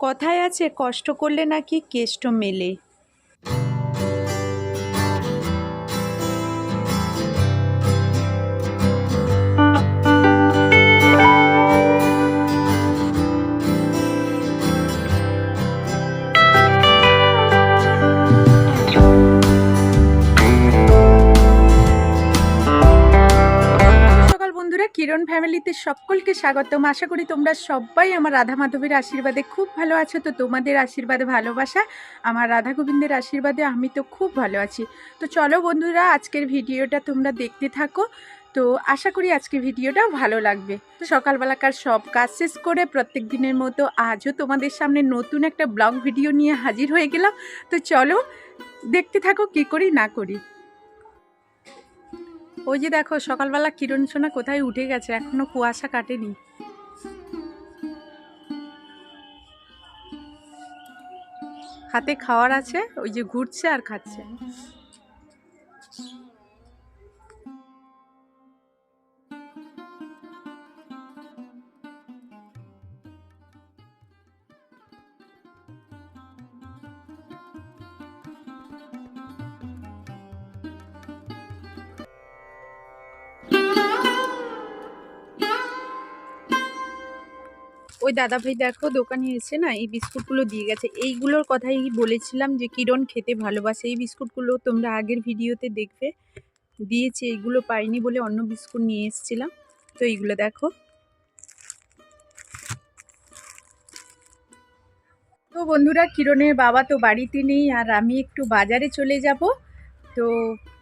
কথায় আছে কষ্ট করলে নাকি কেষ্ট মেলে। কিরণ ফ্যামিলিতে সকলকে স্বাগতম। আশা করি তোমরা সবাই আমার রাধা মাধবের আশীর্বাদে খুব ভালো আছো। তো তোমাদের আশীর্বাদে ভালোবাসা, আমার রাধা গোবিন্দের আশীর্বাদে আমি তো খুব ভালো আছি। তো চলো বন্ধুরা, আজকের ভিডিওটা তোমরা দেখতে থাকো। তো আশা করি আজকে ভিডিওটা ভালো লাগবে। তো সকালবেলাকার সব কাজ শেষ করে প্রত্যেক দিনের মতো আজও তোমাদের সামনে নতুন একটা ব্লগ ভিডিও নিয়ে হাজির হয়ে গেলাম। তো চলো দেখতে থাকো, কি করি না করি। ওই যে দেখো, সকালবেলা কিরণ সোনা কোথায় উঠে গেছে? এখনও কুয়াশা কাটেনি। হাতে খাওয়ার আছে, ওই যে ঘুরছে আর খাচ্ছে। ওই দাদা ভাই দেখো দোকানে এসে না এই বিস্কুটগুলো দিয়ে গেছে। এইগুলোর কথাই বলেছিলাম যে, কিরণ খেতে ভালোবাসে। এই বিস্কুটগুলো তোমরা আগের ভিডিওতে দেখবে। দিয়েছে, এইগুলো পাইনি বলে অন্য বিস্কুট নিয়ে এসেছিলাম। তো এইগুলো দেখো। তো বন্ধুরা, কিরণের বাবা তো বাড়িতে নেই আর আমি একটু বাজারে চলে যাব। তো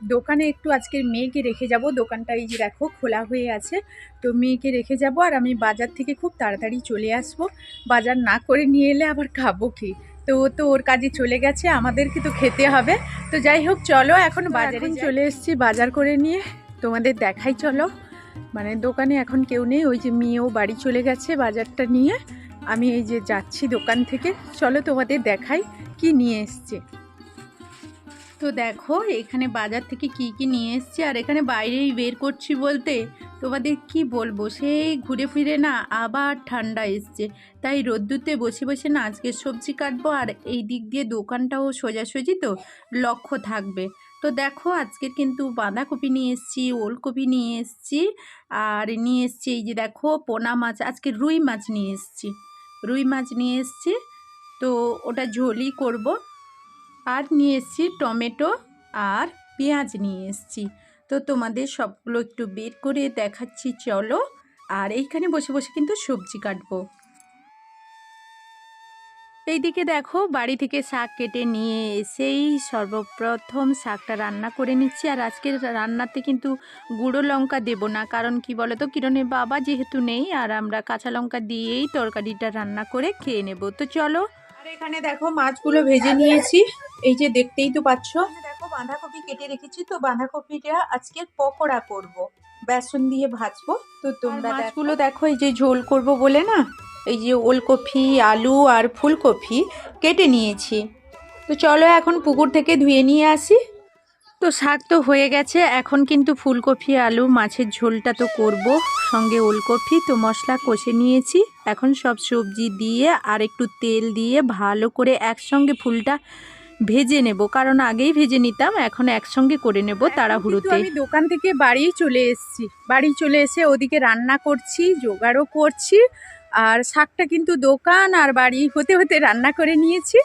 দোকানে একটু আজকের মেয়েকে রেখে যাব। দোকানটা এই যে দেখো খোলা হয়ে আছে। তো মেয়েকে রেখে যাব আর আমি বাজার থেকে খুব তাড়াতাড়ি চলে আসব। বাজার না করে নিয়ে এলে আবার খাব কি? তো ও তো ওর কাজে চলে গেছে আমাদেরকে তো খেতে হবে। তো যাই হোক চলো এখন বাজারে চলে এসেছি বাজার করে নিয়ে। তোমাদের দেখাই চলো। মানে দোকানে এখন কেউ নেই ওই যে মেয়েও বাড়ি চলে গেছে বাজারটা নিয়ে। আমি এই যে যাচ্ছি দোকান থেকে। চলো তোমাদের দেখাই কি নিয়ে এসছে। তো দেখো, এখানে বাজার থেকে কি কি নিয়ে এসছি আর এখানে বাইরেই বের করছি বলতে তোমাদের কি বলব? সেই ঘুরে ফিরে না আবার ঠান্ডা এসছে। তাই রোদ্দুতে বসে বসে না আজকে সবজি কাটবো আর এই দিক দিয়ে দোকানটাও সোজাসুজি তো লক্ষ্য থাকবে। তো দেখো, আজকে কিন্তু বাঁধাকপি নিয়ে এসছি, ওলকপি নিয়ে এসছি আর নিয়ে এসছি এই যে দেখো পোনা মাছ, আজকে রুই মাছ নিয়ে এসছি। রুই মাছ নিয়ে এসছি, তো ওটা ঝোলই করব। আর নিয়ে এসেছি টমেটো আর পেঁয়াজ নিয়ে এসেছি। তো তোমাদের সবগুলো একটু বের করে দেখাচ্ছি, চলো। আর এইখানে বসে বসে কিন্তু সবজি কাটবো। এইদিকে দেখো, বাড়ি থেকে শাক কেটে নিয়ে এসেই সর্বপ্রথম শাকটা রান্না করে নিচ্ছি। আর আজকের রান্নাতে কিন্তু গুঁড়ো লঙ্কা দেবো না, কারণ কি বলো তো কিরণের বাবা যেহেতু নেই, আর আমরা কাঁচা লঙ্কা দিয়েই তরকারিটা রান্না করে খেয়ে নেব। তো চলো এখানে দেখো মাছগুলো ভেজে নিয়েছি। এই যে দেখতেই তো পাচ্ছ। দেখো বাঁধাকপি কেটে রেখেছি। তো বাঁধাকপিটা আজকে পকোড়া করব। বেসন দিয়ে ভাজবো। তো তোমরা মাছগুলো দেখো এই যে ঝোল করব বলে না? এই যে ওলকপি আলু আর ফুলকপি কেটে নিয়েছি। তো চলো এখন পুকুর থেকে ধুয়ে নিয়ে আসি। তো শাক তো হয়ে গেছে। এখন কিন্তু ফুলকপি আলু মাছের ঝোলটা তো করব। সঙ্গে ওলকপি তো মশলা কষে নিয়েছি। এখন সব সবজি দিয়ে আর একটু তেল দিয়ে ভালো করে একসঙ্গে ফুলটা ভেজে নেব। কারণ আগেই ভেজে নিতাম এখন একসঙ্গে করে নেব তাড়াহুড়োতে। আমি দোকান থেকে বাড়ি চলে এসেছি। বাড়ি চলে এসে ওদিকে রান্না করছি জোগাড়ও করছি। আর শাকটা কিন্তু দোকান আর বাড়ি হতে হতে রান্না করে নিয়েছি।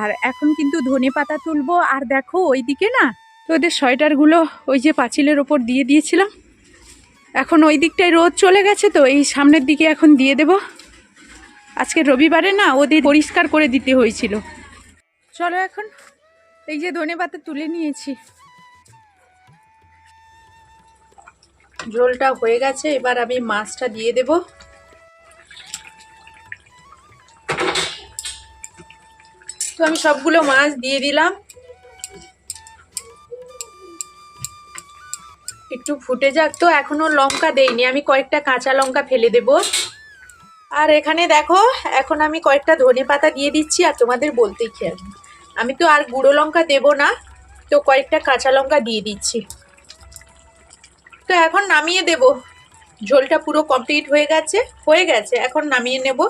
আর এখন কিন্তু ধনে পাতা তুলবো। আর দেখো ওইদিকে না তো ওদের সোয়েটারগুলো ওই যে পাঁচিলের ওপর দিয়ে দিয়েছিলাম। এখন ওই দিকটায় রোদ চলে গেছে তো এই সামনের দিকে এখন দিয়ে দেব। আজকে রবিবারে না ওদের পরিষ্কার করে দিতে হয়েছিল। চলো এখন এই যে ধনে পাতা তুলে নিয়েছি। ঝোলটা হয়ে গেছে, এবার আমি মাছটা দিয়ে দেব। তো আমি সবগুলো মাছ দিয়ে দিলাম। একটু ফুটে যাক তো, এখনও লঙ্কা দেইনি। আমি কয়েকটা কাঁচা লঙ্কা ফেলে দেব। আর এখানে দেখো, এখন আমি কয়েকটা ধনে পাতা দিয়ে দিচ্ছি আর তোমাদের বলতেই খেয়াল। আমি তো আর গুঁড়ো লঙ্কা দেব না, তো কয়েকটা কাঁচা লঙ্কা দিয়ে দিচ্ছি। তো এখন নামিয়ে দেব। ঝোলটা পুরো কমপ্লিট হয়ে গেছে হয়ে গেছে, এখন নামিয়ে নেব।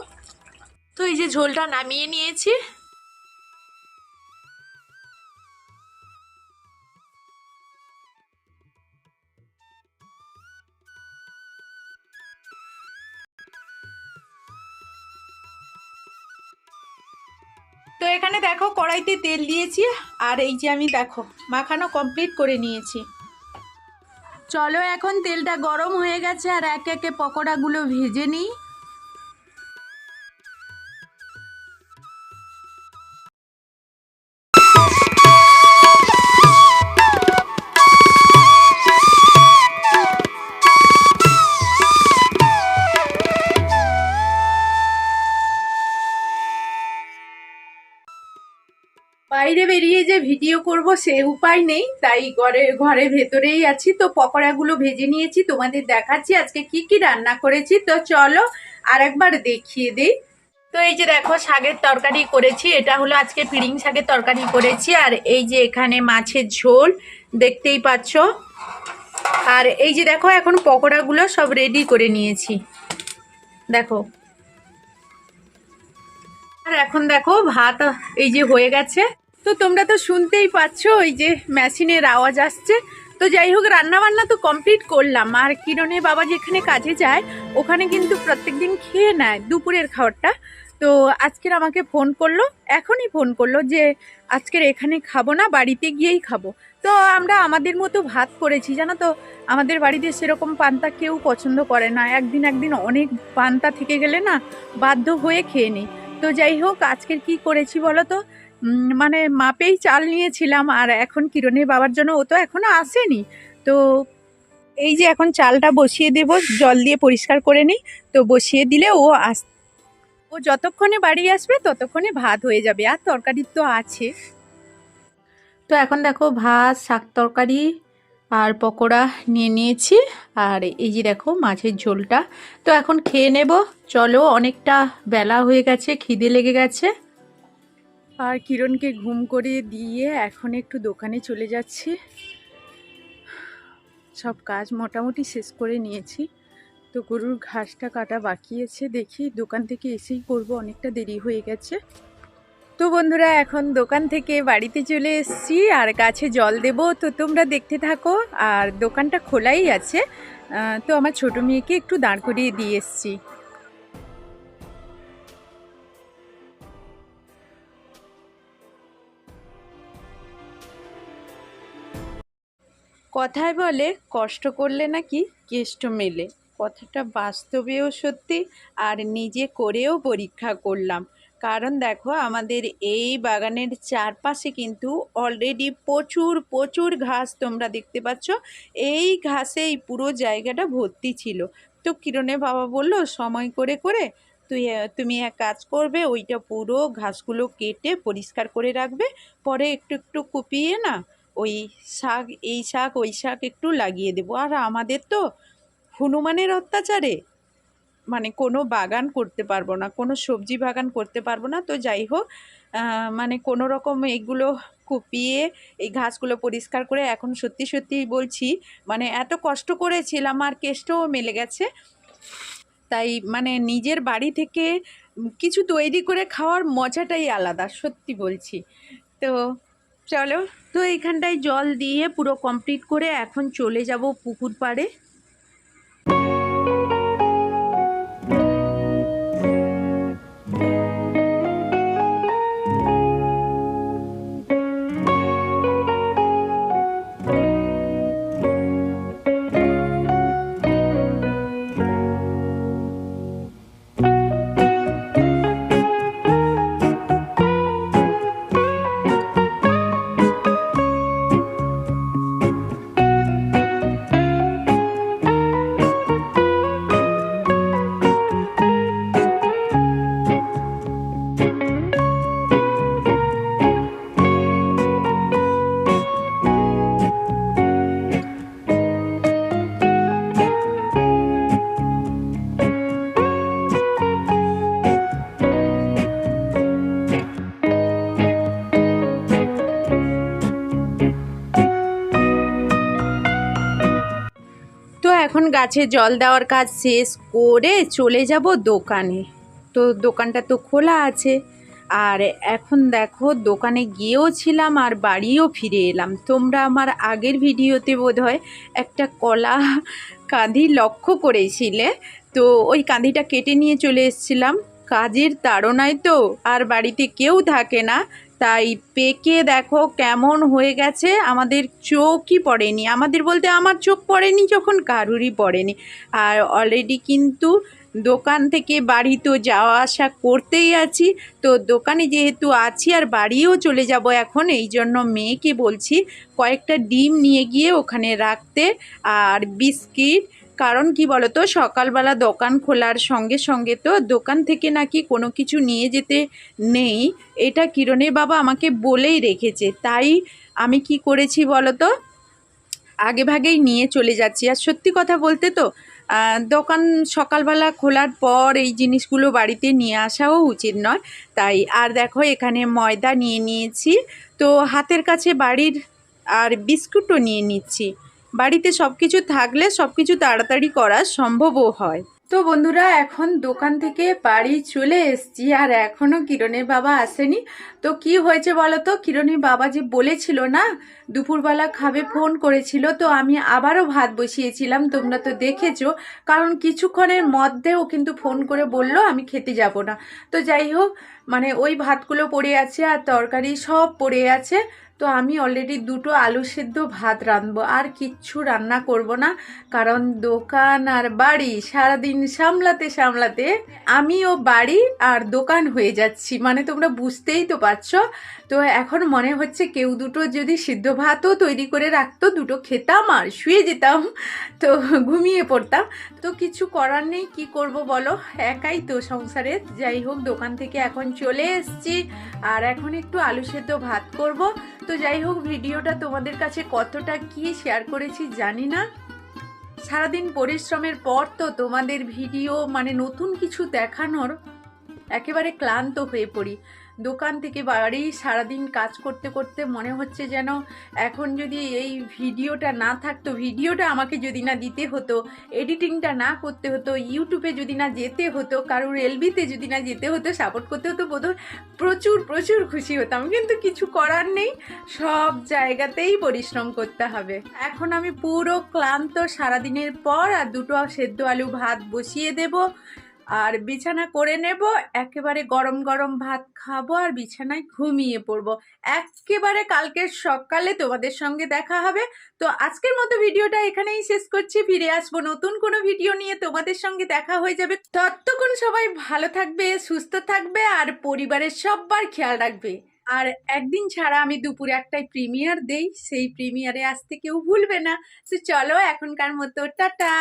তো এই যে ঝোলটা নামিয়ে নিয়েছি তো এখানে দেখো, কড়াইতে তেল দিয়েছি, আর এই যে আমি দেখো, মাখানো কমপ্লিট করে নিয়েছি। চলো এখন তেলটা গরম হয়ে গেছে, আর এক একে পকোড়াগুলো ভেজে নিই। বাইরে বেরিয়ে যে ভিডিও করব সে উপায় নেই, তাই ঘরে ঘরে ভেতরেই আছি। তো পকোড়াগুলো ভেজে নিয়েছি, তোমাদের দেখাচ্ছি আজকে কি কি রান্না করেছি। তো চলো আর একবার দেখিয়ে দিই। তো এই যে দেখো শাকের তরকারি করেছি, এটা হলো আজকে পিড়িং শাকের তরকারি করেছি। আর এই যে এখানে মাছের ঝোল, দেখতেই পাচ্ছ। আর এই যে দেখো, এখন পকোড়াগুলো সব রেডি করে নিয়েছি। দেখো আর এখন দেখো ভাত এই যে হয়ে গেছে। তো তোমরা তো শুনতেই পাচ্ছ ওই যে মেশিনের আওয়াজ আসছে। তো যাই হোক রান্না বান্না তো কমপ্লিট করলাম। আর কিরণের বাবা যেখানে কাজে যায়, ওখানে কিন্তু প্রত্যেকদিন খেয়ে নেয় দুপুরের খাবারটা। তো আজকের আমাকে ফোন করল, এখনই ফোন করল যে আজকের এখানে খাব না, বাড়িতে গিয়েই খাব। তো আমরা আমাদের মতো ভাত করেছি, জানো তো? আমাদের বাড়িতে সেরকম পান্তা কেউ পছন্দ করে না। একদিন একদিন অনেক পান্তা থেকে গেলে না বাধ্য হয়ে খেয়ে নিই। তো যাই হোক, আজকের কি করেছি বলো তো? মানে মাপেই চাল নিয়েছিলাম আর এখন কিরণের বাবার জন্য ও তো এখনও আসেনি। তো এই যে এখন চালটা বসিয়ে দেব, জল দিয়ে পরিষ্কার করে নিই। তো বসিয়ে দিলে ও আস, ও যতক্ষণে বাড়ি আসবে ততক্ষণে ভাত হয়ে যাবে। আর তরকারি তো আছে। তো এখন দেখো ভাত, শাক তরকারি আর পকোড়া নিয়ে নিয়েছি। আর এই যে দেখো মাছের ঝোলটা। তো এখন খেয়ে নেব। চলো, অনেকটা বেলা হয়ে গেছে, খিদে লেগে গেছে। আর কিরণকে ঘুম করে দিয়ে এখন একটু দোকানে চলে যাচ্ছি। সব কাজ মোটামুটি শেষ করে নিয়েছি। তো গরুর ঘাসটা কাটা বাকি আছে। দেখি দোকান থেকে এসেই করব। অনেকটা দেরি হয়ে গেছে। তো বন্ধুরা, এখন দোকান থেকে বাড়িতে চলে এসেছি আর গাছে জল দেব। তো তোমরা দেখতে থাকো, আর দোকানটা খোলাই আছে। তো আমার ছোট মেয়েকে একটু দাঁড় করিয়ে দিয়ে এসেছি। কথায় বলে, কষ্ট করলে নাকি কেষ্ট মেলে। কথাটা বাস্তবেও সত্যি, আর নিজে করেও পরীক্ষা করলাম। কারণ দেখো, আমাদের এই বাগানের চারপাশে কিন্তু অলরেডি প্রচুর প্রচুর ঘাস তোমরা দেখতে পাচ্ছ। এই ঘাসে এই পুরো জায়গাটা ভর্তি ছিল। তো কিরণের বাবা বলল, সময় করে করে তুই, তুমি এক কাজ করবে, ওইটা পুরো ঘাসগুলো কেটে পরিষ্কার করে রাখবে। পরে একটু একটু কুপিয়ে না ওই শাক, এই শাক, ওই শাক একটু লাগিয়ে দেবো। আর আমাদের তো হনুমানের অত্যাচারে মানে কোনো বাগান করতে পারব না, কোনো সবজি বাগান করতে পারব না। তো যাই হোক মানে কোনো রকম এগুলো কুপিয়ে এই ঘাসগুলো পরিষ্কার করে এখন সত্যি সত্যি বলছি মানে এত কষ্ট করেছিলাম আর কেষ্টও মেলে গেছে। তাই মানে নিজের বাড়ি থেকে কিছু তৈরি করে খাওয়ার মজাটাই আলাদা, সত্যি বলছি। তো চলো, তো এইখানটায় জল দিয়ে পুরো কমপ্লিট করে এখন চলে যাব পুকুর পাড়ে। এখন গাছে জল দেওয়ার কাজ শেষ করে চলে যাব দোকানে। তো দোকানটা তো খোলা আছে। আর এখন দেখো, দোকানে গিয়েও ছিলাম আর বাড়িও ফিরে এলাম। তোমরা আমার আগের ভিডিওতে বোধহয় একটা কলা কাঁধি লক্ষ্য করেছিলে। তো ওই কাঁধিটা কেটে নিয়ে চলে এসেছিলাম। কাজের তাড়নায় তো আর বাড়িতে কেউ থাকে না। তাই পেকে দেখো কেমন হয়ে গেছে। আমাদের চোখই পড়েনি। আমাদের বলতে আমার চোখ পড়েনি যখন কারুরই পড়েনি। আর অলরেডি কিন্তু দোকান থেকে বাড়ি তো যাওয়া আসা করতেই আছি। তো দোকানে যেহেতু আছি আর বাড়িও চলে যাব এখন, এই জন্য মেয়েকে বলছি কয়েকটা ডিম নিয়ে গিয়ে ওখানে রাখতে। আর বিস্কিট কারণ কি বলতো, সকালবেলা দোকান খোলার সঙ্গে সঙ্গে তো দোকান থেকে নাকি কোনো কিছু নিয়ে যেতে নেই। এটা কিরণের বাবা আমাকে বলেই রেখেছে। তাই আমি কি করেছি বলতো, আগে ভাগেই নিয়ে চলে যাচ্ছি। আর সত্যি কথা বলতে তো দোকান সকালবেলা খোলার পর এই জিনিসগুলো বাড়িতে নিয়ে আসাও উচিত নয়। তাই আর দেখো, এখানে ময়দা নিয়ে নিয়েছি। তো হাতের কাছে বাড়ির আর বিস্কুটও নিয়ে নিচ্ছি। বাড়িতে সব কিছু থাকলে সব কিছু তাড়াতাড়ি করা সম্ভবও হয়। তো বন্ধুরা, এখন দোকান থেকে বাড়ি চলে এসেছি আর এখনও কিরণের বাবা আসেনি। তো কি হয়েছে বলো তো? কিরণের বাবা যে বলেছিল না, দুপুরবেলা খাবে, ফোন করেছিল, তো আমি আবারও ভাত বসিয়েছিলাম, তোমরা তো দেখেছ। কারণ কিছুক্ষণের মধ্যেও কিন্তু ফোন করে বলল, আমি খেতে যাব না। তো যাই হোক মানে ওই ভাতগুলো পড়ে আছে আর তরকারি সব পড়ে আছে। তো আমি অলরেডি দুটো আলু সেদ্ধ ভাত রাঁধবো। আর কিচ্ছু রান্না করব না, কারণ দোকান আর বাড়ি সারাদিন সামলাতে সামলাতে আমিও বাড়ি আর দোকান হয়ে যাচ্ছি। মানে তোমরা বুঝতেই তো পারছ। তো এখন মনে হচ্ছে কেউ দুটো যদি সিদ্ধ ভাতও তৈরি করে রাখতো, দুটো খেতাম আর শুয়ে যেতাম, তো ঘুমিয়ে পড়তাম। তো কিছু করার নেই, কি করব বলো? একাই তো সংসারে। যাই হোক, দোকান থেকে এখন চলে এসেছি। আর এখন একটু আলু সেদ্ধ ভাত করব। তো যাই হোক, ভিডিওটা তোমাদের কাছে কতটা কি শেয়ার করেছি জানি না। সারাদিন পরিশ্রমের পর তো তোমাদের ভিডিও মানে নতুন কিছু দেখানোর একেবারে ক্লান্ত হয়ে পড়ি। দোকান থেকে বাড়ি সারাদিন কাজ করতে করতে মনে হচ্ছে যেন এখন যদি এই ভিডিওটা না থাকতো, ভিডিওটা আমাকে যদি না দিতে হতো, এডিটিংটা না করতে হতো, ইউটিউবে যদি না যেতে হতো, কারোর এলবিতে যদি না যেতে হতো, সাপোর্ট করতে হতো, বোধহয় প্রচুর প্রচুর খুশি হতাম। কিন্তু কিছু করার নেই, সব জায়গাতেই পরিশ্রম করতে হবে। এখন আমি পুরো ক্লান্ত সারাদিনের পর আর দুটো সেদ্ধ আলু ভাত বসিয়ে দেব। আর বিছানা করে নেব, একেবারে গরম গরম ভাত খাব আর বিছানায় ঘুমিয়ে পড়ব। একেবারে কালকের সকালে তোমাদের সঙ্গে দেখা হবে। তো আজকের মতো ভিডিওটা এখানেই শেষ করছি। ফিরে আসব নতুন কোনো ভিডিও নিয়ে তোমাদের সঙ্গে দেখা হয়ে যাবে। ততক্ষণ সবাই ভালো থাকবে, সুস্থ থাকবে আর পরিবারের সবার খেয়াল রাখবে। আর একদিন ছাড়া আমি দুপুরে একটাই প্রিমিয়ার দেই। সেই প্রিমিয়ারে আসতে কেউ ভুলবে না। তো চলো এখনকার মতো, টাটা!